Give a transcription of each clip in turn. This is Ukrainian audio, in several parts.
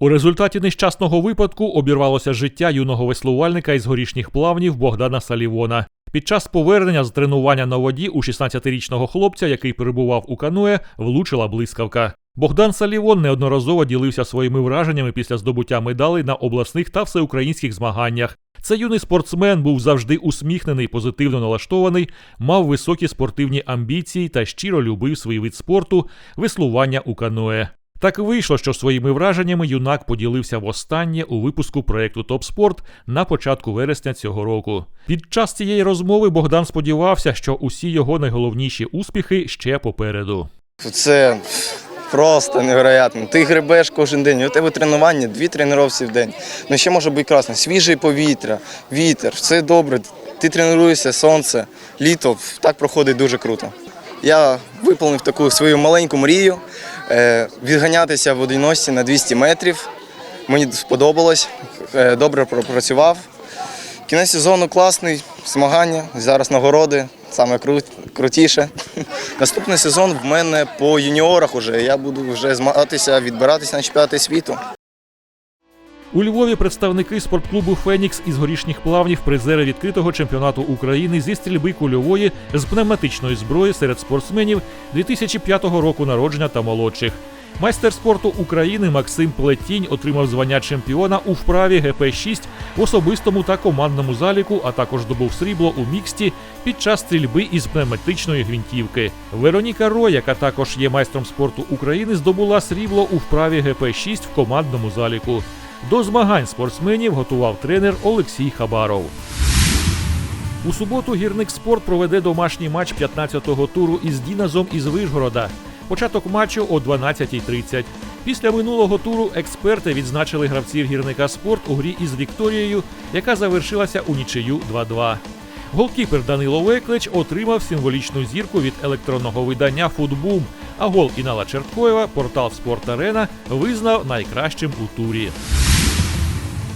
У результаті нещасного випадку обірвалося життя юного веслувальника із горішніх плавнів Богдана Салівона. Під час повернення з тренування на воді у 16-річного хлопця, який перебував у каное, влучила блискавка. Богдан Салівон неодноразово ділився своїми враженнями після здобуття медалей на обласних та всеукраїнських змаганнях. Цей юний спортсмен був завжди усміхнений, позитивно налаштований, мав високі спортивні амбіції та щиро любив свій вид спорту веслування у каное. Так вийшло, що своїми враженнями юнак поділився востаннє у випуску проєкту Топ Спорт на початку вересня цього року. Під час цієї розмови Богдан сподівався, що усі його найголовніші успіхи ще попереду. Це просто невероятно. Ти гребеш кожен день, у тебе тренування, дві тренування в день. Ну ще може бути красно. Свіже повітря, вітер, все добре. Ти тренуєшся, сонце, літо. Так проходить дуже круто. Я виповнив таку свою маленьку мрію е, відганятися в одиночці на 200 метрів. Мені сподобалось, е, добре пропрацював. Кінець сезону класний, змагання, зараз нагороди, саме кру- крутіше. Наступний сезон в мене по юніорах уже. Я буду вже змагатися, відбиратися на чемпіонати світу. У Львові представники спортклубу Фенікс із горішніх плавнів призери відкритого чемпіонату України зі стрільби кульової з пневматичної зброї серед спортсменів 2005 року народження та молодших. Майстер спорту України Максим Плетінь отримав звання чемпіона у вправі ГП-6 в особистому та командному заліку, а також здобув срібло у міксті під час стрільби із пневматичної гвинтівки. Вероніка Рой, яка також є майстром спорту України, здобула срібло у вправі ГП-6 в командному заліку. До змагань спортсменів готував тренер Олексій Хабаров. У суботу гірник спорт проведе домашній матч 15-го туру із Діназом із Вишгорода. Початок матчу о 12.30. Після минулого туру експерти відзначили гравців гірника спорт у грі із Вікторією, яка завершилася у нічию 2-2. Голкіпер Данило Веклич отримав символічну зірку від електронного видання Футбум, а гол Інала Черткоєва портал Спорт Арена визнав найкращим у турі.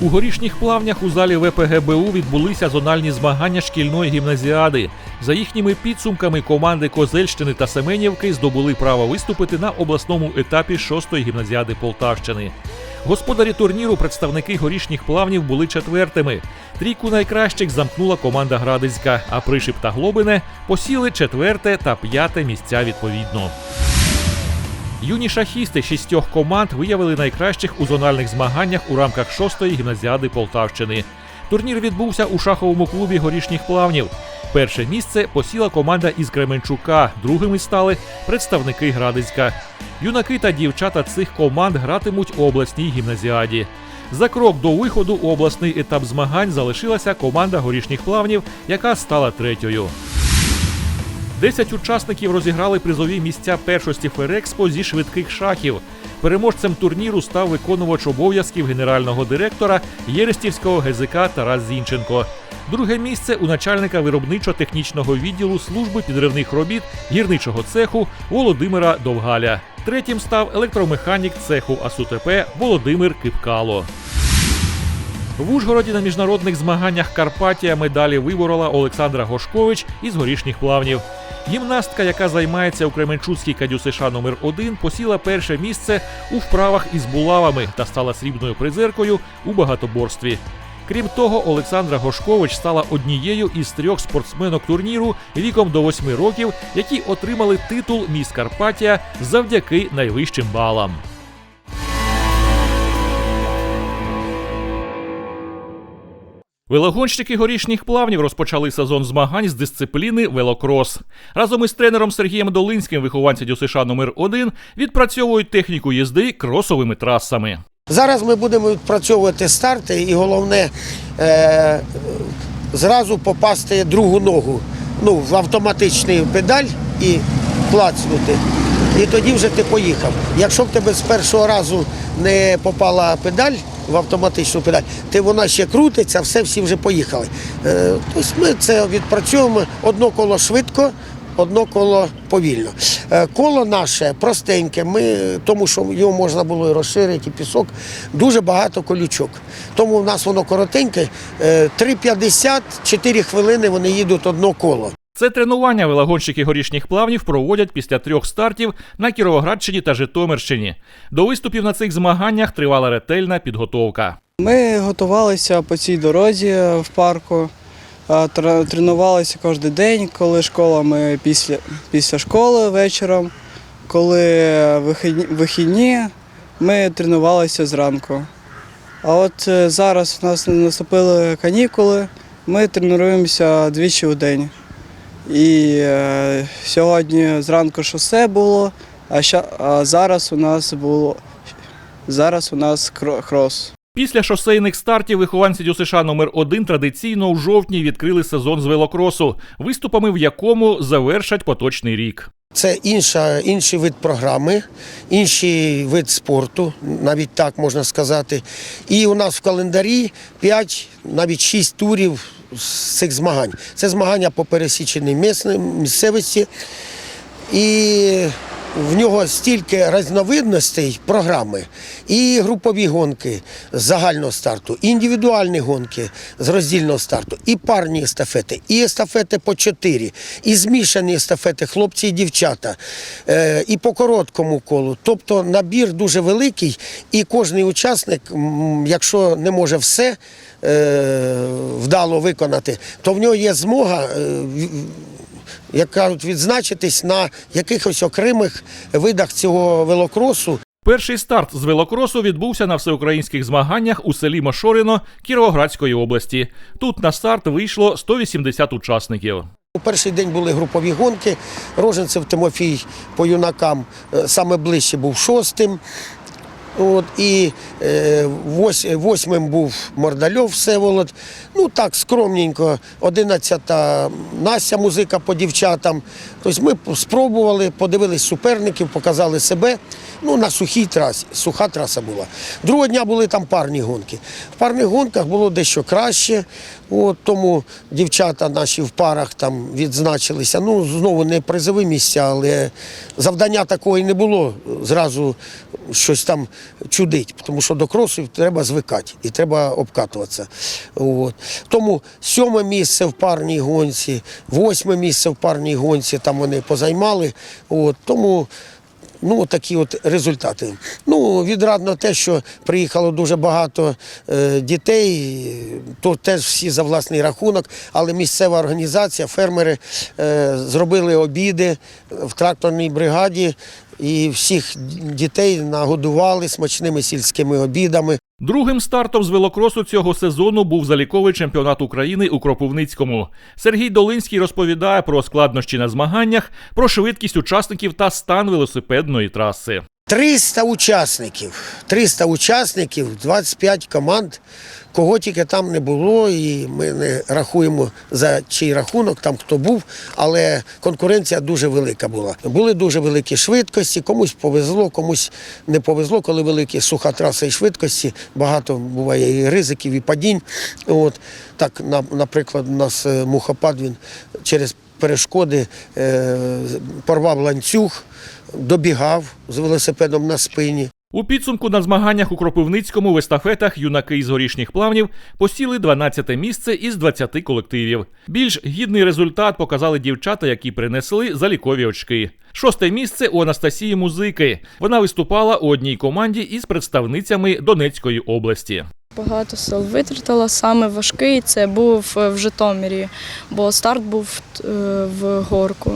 У горішніх плавнях у залі ВПГБУ відбулися зональні змагання шкільної гімназіади. За їхніми підсумками команди Козельщини та Семенівки здобули право виступити на обласному етапі шостої гімназіади Полтавщини. Господарі турніру, представники горішніх плавнів, були четвертими. Трійку найкращих замкнула команда Градицька, а Пришип та Глобине посіли четверте та п'яте місця відповідно. Юні шахісти шістьох команд виявили найкращих у зональних змаганнях у рамках шостої гімназіади Полтавщини. Турнір відбувся у шаховому клубі горішніх плавнів. Перше місце посіла команда із Кременчука, другими стали представники Градицька. Юнаки та дівчата цих команд гратимуть у обласній гімназіаді. За крок до виходу у обласний етап змагань залишилася команда горішніх плавнів, яка стала третьою. Десять учасників розіграли призові місця першості Ферекспо зі швидких шахів. Переможцем турніру став виконувач обов'язків генерального директора Єрестівського ГЗК Тарас Зінченко. Друге місце у начальника виробничо-технічного відділу служби підривних робіт гірничого цеху Володимира Довгаля. Третім став електромеханік цеху АСУТП Володимир Кипкало. В Ужгороді на міжнародних змаганнях Карпатія медалі виборола Олександра Гошкович із горішніх плавнів. Гімнастка, яка займається у Кременчуцькій кадю США номер 1 посіла перше місце у вправах із булавами та стала срібною призеркою у багатоборстві. Крім того, Олександра Гошкович стала однією із трьох спортсменок турніру віком до 8 років, які отримали титул Міс Карпатія завдяки найвищим балам. Велогонщики горішніх плавнів розпочали сезон змагань з дисципліни велокрос. Разом із тренером Сергієм Долинським, вихованці ДЮСШ номер 1 відпрацьовують техніку їзди кросовими трасами. Зараз ми будемо відпрацьовувати старти і головне е, зразу попасти другу ногу ну, в автоматичний педаль і плацнути. І тоді вже ти поїхав. Якщо в тебе з першого разу не попала педаль в автоматичну педаль, ти вона ще крутиться, все, всі вже поїхали. Е, тобто ми це відпрацьовуємо одно коло швидко, одно коло повільно. Е, Коло наше простеньке, ми, тому що його можна було і розширити, і пісок, дуже багато колючок. Тому в нас воно коротеньке, е, 3,50, 4 хвилини вони їдуть одно коло. Це тренування велогонщики горішніх плавнів проводять після трьох стартів на Кіровоградщині та Житомирщині. До виступів на цих змаганнях тривала ретельна підготовка. Ми готувалися по цій дорозі в парку, тренувалися кожен день, коли школа, ми після, після школи вечором, коли вихідні, вихідні, ми тренувалися зранку. А от е, зараз у нас наступили канікули, ми тренуємося двічі у день. І е, сьогодні зранку шосе було, а, ща, а зараз у нас було зараз у нас крос. Після шосейних стартів вихованці ДЮСШ номер 1 традиційно у жовтні відкрили сезон з велокросу, виступами в якому завершать поточний рік. Це інша, інший вид програми, інший вид спорту, навіть так можна сказати. І у нас в календарі 5, навіть 6 турів з цих змагань. Це змагання по пересіченій місцевості. І в нього стільки різновидностей програми. І групові гонки з загального старту, і індивідуальні гонки з роздільного старту, і парні естафети, і естафети по чотири, і змішані естафети, хлопці і дівчата, е, і по короткому колу. Тобто набір дуже великий, і кожний учасник, якщо не може все е, вдало виконати, то в нього є змога. Як кажуть, відзначитись на якихось окремих видах цього велокросу. Перший старт з велокросу відбувся на всеукраїнських змаганнях у селі Мошорино Кіровоградської області. Тут на старт вийшло 180 учасників. У перший день були групові гонки. Роженцев Тимофій по юнакам е, саме ближче був шостим. От, і е, вось, восьмим був Мордальов Всеволод. Ну так, скромненько. Одинадцята Настя музика по дівчатам. Тобто ми спробували, подивились суперників, показали себе. Ну, на сухій трасі. Суха траса була. Другого дня були там парні гонки. В парних гонках було дещо краще. От, тому дівчата наші в парах там відзначилися. Ну, знову не призові місця, але завдання такої не було. Зразу щось там чудить, тому що до кросів треба звикати і треба обкатуватися. От. Тому сьоме місце в парній гонці, восьме місце в парній гонці, там вони позаймали. От. Тому Ну, такі от результати. Ну, відрадно те, що приїхало дуже багато е, дітей, то теж всі за власний рахунок, але місцева організація, фермери е, зробили обіди в тракторній бригаді і всіх дітей нагодували смачними сільськими обідами. Другим стартом з велокросу цього сезону був заліковий чемпіонат України у Кропивницькому. Сергій Долинський розповідає про складнощі на змаганнях, про швидкість учасників та стан велосипедної траси. 300 учасників, 300 учасників, 25 команд, кого тільки там не було, і ми не рахуємо за чий рахунок, там хто був, але конкуренція дуже велика була. Були дуже великі швидкості, комусь повезло, комусь не повезло, коли великі суха траса і швидкості, багато буває і ризиків, і падінь. От, так, наприклад, у нас е, мухопад він через перешкоди е, порвав ланцюг, добігав з велосипедом на спині. У підсумку на змаганнях у Кропивницькому в естафетах юнаки із горішніх плавнів посіли 12 місце із 20 колективів. Більш гідний результат показали дівчата, які принесли залікові очки. Шосте місце у Анастасії Музики. Вона виступала у одній команді із представницями Донецької області. Багато сил витратила. Саме важкий це був в Житомирі, бо старт був е, в горку.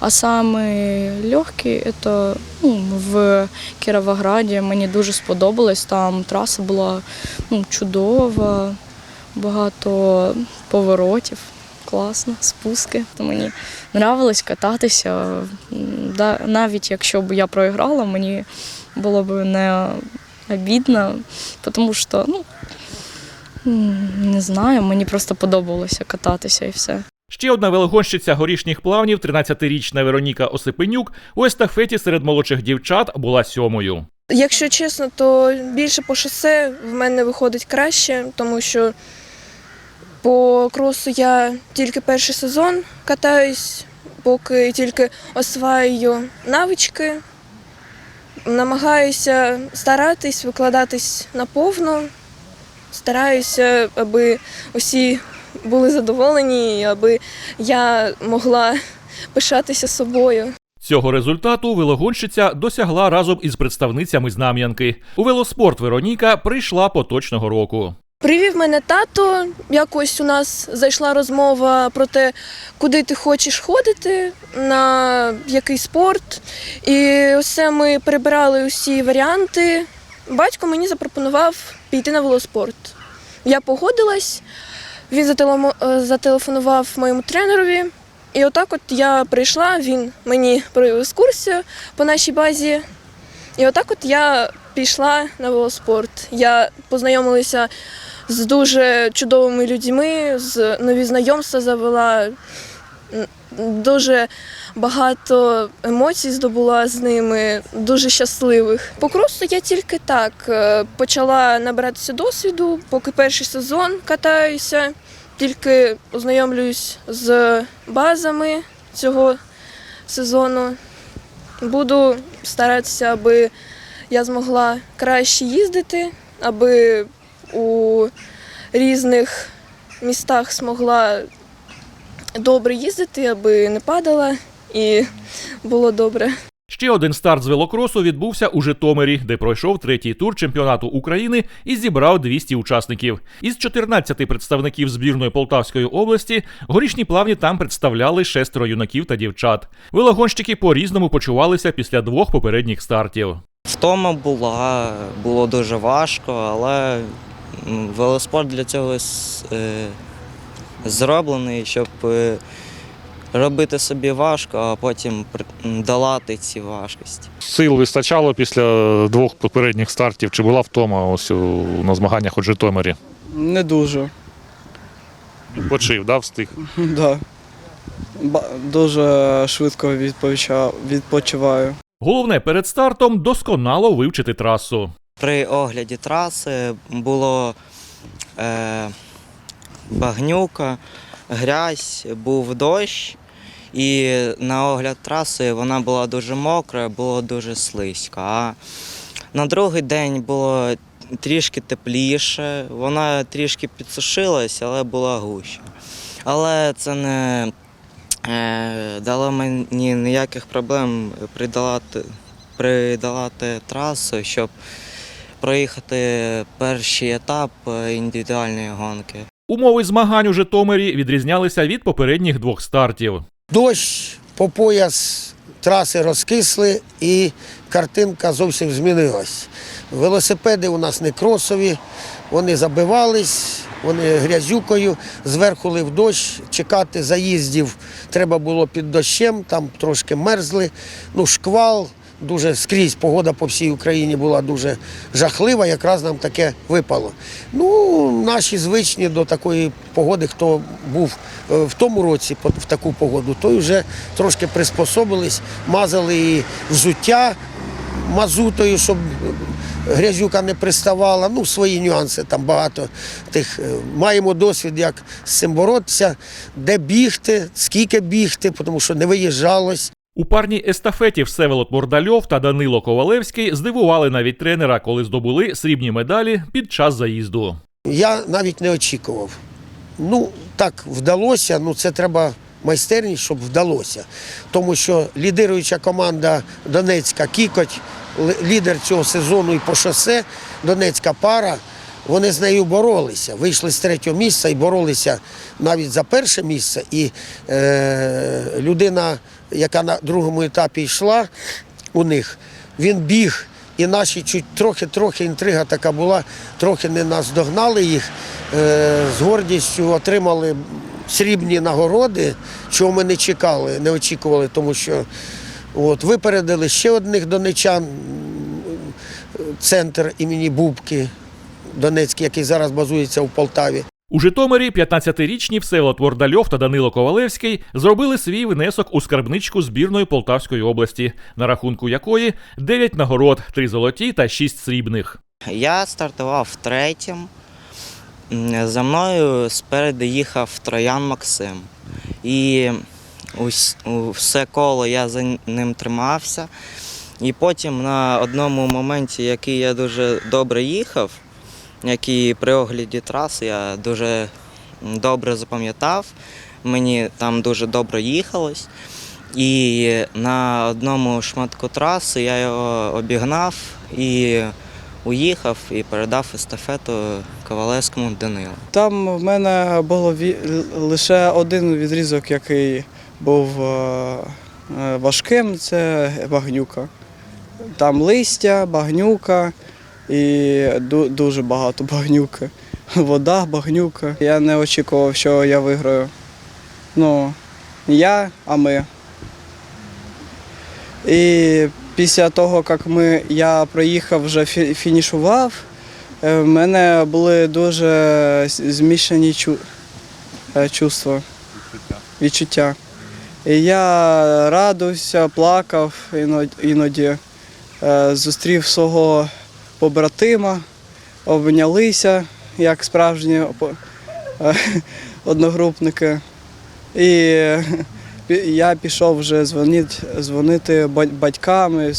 А саме легкий це ну, в Кіровограді. Мені дуже сподобалось. Там траса була ну, чудова, багато поворотів. Класно, спуски. Мені нравилось кататися. Навіть якщо б я проіграла, мені було б не обідно, тому що, ну, не знаю, мені просто подобалося кататися і все. Ще одна велогонщиця горішніх плавнів, 13-річна Вероніка Осипенюк, у естафеті серед молодших дівчат була сьомою. Якщо чесно, то більше по шосе в мене виходить краще, тому що по кросу я тільки перший сезон катаюсь, поки тільки осваюю навички. Намагаюся старатись, викладатись наповну, стараюся, аби усі були задоволені, аби я могла пишатися собою. Цього результату велогонщиця досягла разом із представницями Знам'янки. У велоспорт Вероніка прийшла поточного року. Привів мене тато. Якось у нас зайшла розмова про те, куди ти хочеш ходити, на який спорт. І все ми перебирали усі варіанти. Батько мені запропонував піти на велоспорт. Я погодилась, він е, зателефонував моєму тренерові. І отак от я прийшла, він мені провів екскурсію по нашій базі. І отак от я пішла на велоспорт. Я познайомилася з дуже чудовими людьми, з нові знайомства завела. Дуже багато емоцій здобула з ними, дуже щасливих. По кросу я тільки так е, почала набиратися досвіду, поки перший сезон катаюся, тільки ознайомлююсь з базами цього сезону. Буду старатися, аби я змогла краще їздити, аби у різних містах змогла добре їздити, аби не падала і було добре. Ще один старт з велокросу відбувся у Житомирі, де пройшов третій тур чемпіонату України і зібрав 200 учасників. Із 14 представників збірної Полтавської області горішні плавні там представляли шестеро юнаків та дівчат. Велогонщики по-різному почувалися після двох попередніх стартів. Втома була, було дуже важко, але велоспорт для цього е, зроблений, щоб е, робити собі важко, а потім долати ці важкості. Сил вистачало після двох попередніх стартів. Чи була втома ось у, на змаганнях у Житомирі? Не дуже. Почив, да, встиг. Да. Дуже швидко відпочиваю. відпочиваю. Головне перед стартом досконало вивчити трасу. При огляді траси було е, багнюка, грязь, був дощ, і на огляд траси вона була дуже мокра, було дуже слизько. А на другий день було трішки тепліше, вона трішки підсушилась, але була гуща. Але це не е, дало мені ніяких проблем придолати, придолати трасу, щоб проїхати перший етап індивідуальної гонки. Умови змагань у Житомирі відрізнялися від попередніх двох стартів. Дощ по пояс траси розкисли і картинка зовсім змінилась. Велосипеди у нас не кросові, вони забивались, вони грязюкою, зверху лив дощ, чекати заїздів треба було під дощем, там трошки мерзли, ну шквал. Дуже скрізь погода по всій Україні була дуже жахлива, якраз нам таке випало. Ну, наші звичні до такої погоди, хто був е, в тому році в таку погоду, той вже трошки приспособились, мазали і взуття мазутою, щоб грязюка не приставала. Ну, свої нюанси, там багато тих. е, Маємо досвід, як з цим боротися, де бігти, скільки бігти, тому що не виїжджалось. У парній естафеті Всеволод Мордальов та Данило Ковалевський здивували навіть тренера, коли здобули срібні медалі під час заїзду. Я навіть не очікував. Ну, так вдалося, ну це треба майстерність, щоб вдалося. Тому що лідируюча команда Донецька Кікоть, лідер цього сезону і по шосе, Донецька пара, вони з нею боролися. Вийшли з третього місця і боролися навіть за перше місце. І е, людина, яка на другому етапі йшла у них, він біг. І наші чуть трохи-трохи інтрига така була, трохи не наздогнали їх, е, з гордістю отримали срібні нагороди, чого ми не чекали, не очікували, тому що от, випередили ще одних донечан, центр імені Бубки Донецький, який зараз базується у Полтаві. У Житомирі 15-річні Всеволод Мордальов та Данило Ковалевський зробили свій внесок у скарбничку збірної Полтавської області, на рахунку якої 9 нагород, 3 золоті та 6 срібних. Я стартував третім. За мною спереду їхав Троян Максим. І все коло я за ним тримався. І потім на одному моменті, який я дуже добре їхав, який при огляді траси, я дуже добре запам'ятав. Мені там дуже добре їхалось. І на одному шматку траси я його обігнав і уїхав і передав естафету Ковалевському Данилу. Там в мене було лише один відрізок, який був е, е, важким, це багнюка. Там листя, багнюка і дуже багато багнюки. Вода, багнюка. Я не очікував, що я виграю. Ну, я, а ми. І після того, як ми, я проїхав, вже фінішував, е, в мене були дуже змішані чу, е, чувства, відчуття. І я радувався, плакав іноді, е, зустрів свого побратима, обнялися, як справжні е, одногрупники. І я пішов вже дзвонити, батькам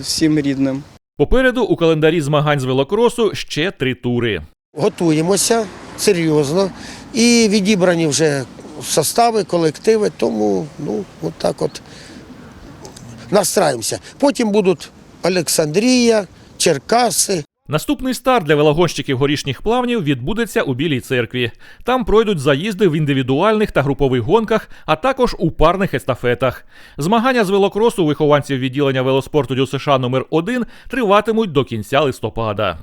всім рідним. Попереду у календарі змагань з велокросу ще три тури. Готуємося серйозно і відібрані вже состави, колективи, тому ну, от так от настраємося. Потім будуть Олександрія, Черкаси, Наступний старт для велогонщиків горішніх плавнів відбудеться у Білій церкві. Там пройдуть заїзди в індивідуальних та групових гонках, а також у парних естафетах. Змагання з велокросу вихованців відділення велоспорту ДЮСШ номер 1 триватимуть до кінця листопада.